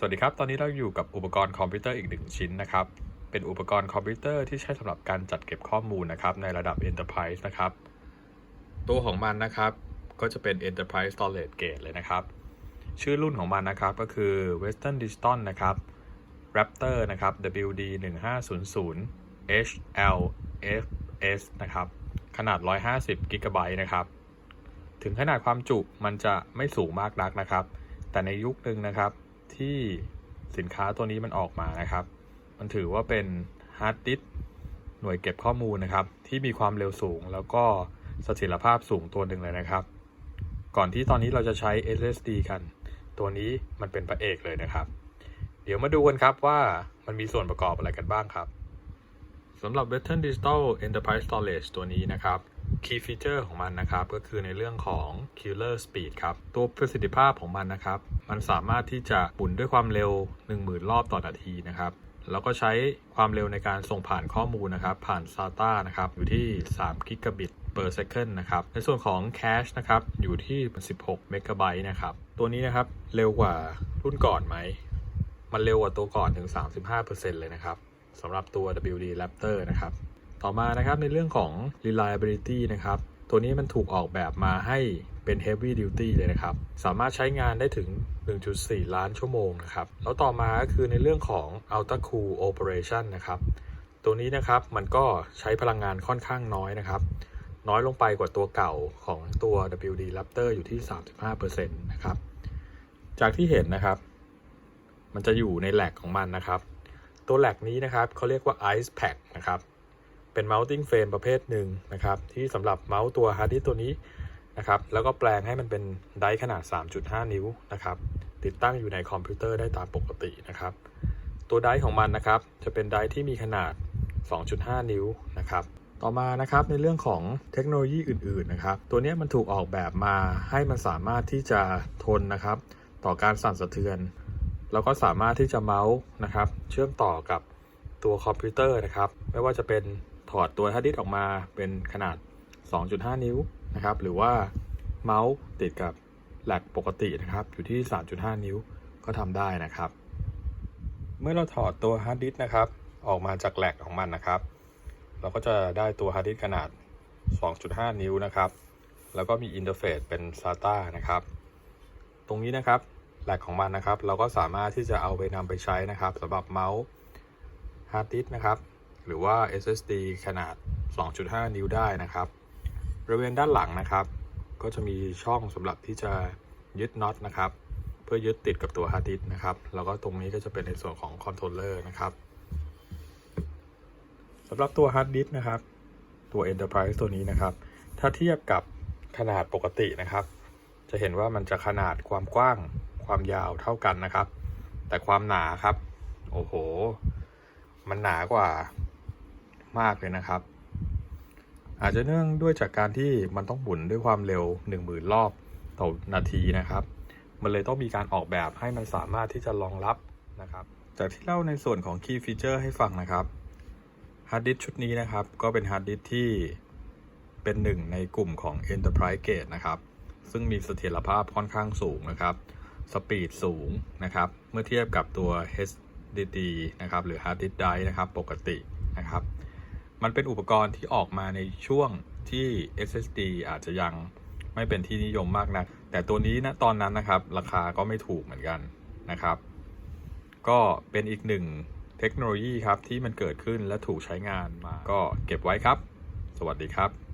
สวัสดีครับ ตอนนี้เราอยู่กับอุปกรณ์คอมพิวเตอร์อีกหนึ่งชิ้นนะครับ เป็นอุปกรณ์คอมพิวเตอร์ที่ใช้สำหรับการจัดเก็บข้อมูลนะครับในระดับ Enterprise นะครับ ตัวของมันนะครับก็จะเป็น Enterprise Storage Gate เลยนะครับ ชื่อรุ่นของมันนะครับก็คือ Western Digital นะครับ Raptor นะครับ WD 1500 HLFS นะครับ ขนาด 150 g b นะครับ ถึงขนาดความจุมันจะไม่สูงมากนักนะครับ แต่ในยุคหนึ่งนะครับ ที่สินค้าตัวนี้มันออกมานะครับ มันถือว่าเป็นฮาร์ดดิสก์หน่วยเก็บข้อมูลนะครับ ที่มีความเร็วสูง แล้วก็เสถียรภาพสูงตัวหนึ่งเลยนะครับ ก่อนที่ตอนนี้เราจะใช้ SSD กัน ตัวนี้มันเป็นพระเอกเลยนะครับ เดี๋ยวมาดูกันครับว่ามันมีส่วนประกอบอะไรกันบ้างครับสำหรับ Western Digital Enterprise Storage ตัวนี้นะครับ Key Feature ของมันนะครับ ก็คือในเรื่องของ Killer Speed ครับ ตัวประสิทธิภาพของมันนะครับ มันสามารถที่จะหมุนด้วยความเร็ว 10,000 รอบต่อนาทีนะครับ แล้วก็ใช้ความเร็วในการส่งผ่านข้อมูลนะครับ ผ่าน SATA นะครับ อยู่ที่3 Gigabit per second นะครับ ในส่วนของ Cache นะครับ อยู่ที่ 16 Megabyte นะครับ ตัวนี้นะครับ เร็วกว่ารุ่นก่อนไหม มันเร็วกว่าตัวก่อนถึง 35%เลยนะครับสำหรับตัว WD Raptor นะครับ ต่อมานะครับในเรื่องของ reliability นะครับตัวนี้มันถูกออกแบบมาให้เป็น heavy duty เลยนะครับ สามารถใช้งานได้ถึง 1.4 ล้านชั่วโมงนะครับ แล้วต่อมาก็คือในเรื่องของ ultra cool operation นะครับ ตัวนี้นะครับมันก็ใช้พลังงานค่อนข้างน้อยนะครับ น้อยลงไปกว่าตัวเก่าของตัว WD Raptor อยู่ที่ 35%นะครับ จากที่เห็นนะครับ มันจะอยู่ในแหลกของมันนะครับ ตัวแหลกนี้นะครับเขาเรียกว่า Ice Pack นะครับ เป็น mounting frame ประเภทหนึ่งนะครับ ที่สำหรับเมาส์ตัวฮาร์ดดิสตัวนี้นะครับ แล้วก็แปลงให้มันเป็นไดร์ขนาด 3.5 นิ้วนะครับ ติดตั้งอยู่ในคอมพิวเตอร์ได้ตามปกตินะครับ ตัวไดร์ของมันนะครับ จะเป็นไดร์ที่มีขนาด 2.5 นิ้วนะครับต่อมานะครับในเรื่องของเทคโนโลยีอื่นๆนะครับ ตัวนี้มันถูกออกแบบมาให้มันสามารถที่จะทนนะครับ ต่อการสั่นสะเทือนเราก็สามารถที่จะเมาส์นะครับ เชื่อมต่อกับตัวคอมพิวเตอร์นะครับ ไม่ว่าจะเป็น ถอดตัวฮาร์ดดิสก์ออกมาเป็นขนาด 2.5 นิ้วนะครับ หรือว่าเมาส์ติดกับแหลกปกตินะครับ อยู่ที่ 3.5 นิ้วก็ทำได้นะครับ เมื่อเราถอดตัวฮาร์ดดิสก์นะครับ ออกมาจากแหลกของมันนะครับ เราก็จะได้ตัวฮาร์ดดิสก์ขนาด 2.5 นิ้วนะครับ แล้วก็มีอินเทอร์เฟซเป็น SATA นะครับ ตรงนี้นะครับแหลกของมันนะครับ เราก็สามารถที่จะเอาไปนำไปใช้นะครับสำหรับเมาส์ฮาร์ดดิสก์นะครับ หรือว่า SSD ขนาด 2.5 นิ้วได้นะครับ บริเวณด้านหลังนะครับ ก็จะมีช่องสำหรับที่จะยึดน็อตนะครับ เพื่อยึดติดกับตัวฮาร์ดดิสก์นะครับ แล้วก็ตรงนี้ก็จะเป็นในส่วนของคอนโทรลเลอร์นะครับสำหรับตัวฮาร์ดดิสก์นะครับ ตัว Enterprise ตัวนี้นะครับ ถ้าเทียบกับขนาดปกตินะครับ จะเห็นว่ามันจะขนาดความกว้างความยาวเท่ากันนะครับ แต่ความหนาครับ โอ้โห มันหนากว่า มากเลยนะครับ อาจจะเนื่องด้วยจากการที่มันต้องหมุนด้วยความเร็ว 10,000 รอบต่อนาทีนะครับ มันเลยต้องมีการออกแบบให้มันสามารถที่จะรองรับนะครับ จากที่เล่าในส่วนของ Key Feature ให้ฟังนะครับฮาร์ดดิสชุดนี้นะครับ ก็เป็นฮาร์ดดิสที่เป็นหนึ่งในกลุ่มของ Enterprise Grade นะครับ ซึ่งมีเสถียรภาพค่อนข้างสูงนะครับ สปีดสูงนะครับ เมื่อเทียบกับตัว HDD นะครับ หรือ Hard Disk Drive นะครับ ปกตินะครับ มันเป็นอุปกรณ์ที่ออกมาในช่วงที่ SSD อาจจะยังไม่เป็นที่นิยมมากนะักแต่ตัวนี้นะตอนนั้นนะครับ ราคาก็ไม่ถูกเหมือนกันนะครับ ก็เป็นอีกหนึ่งเทคโนโลยีครับที่มันเกิดขึ้นและถูกใช้งานมา ก็เก็บไว้ครับ สวัสดีครับ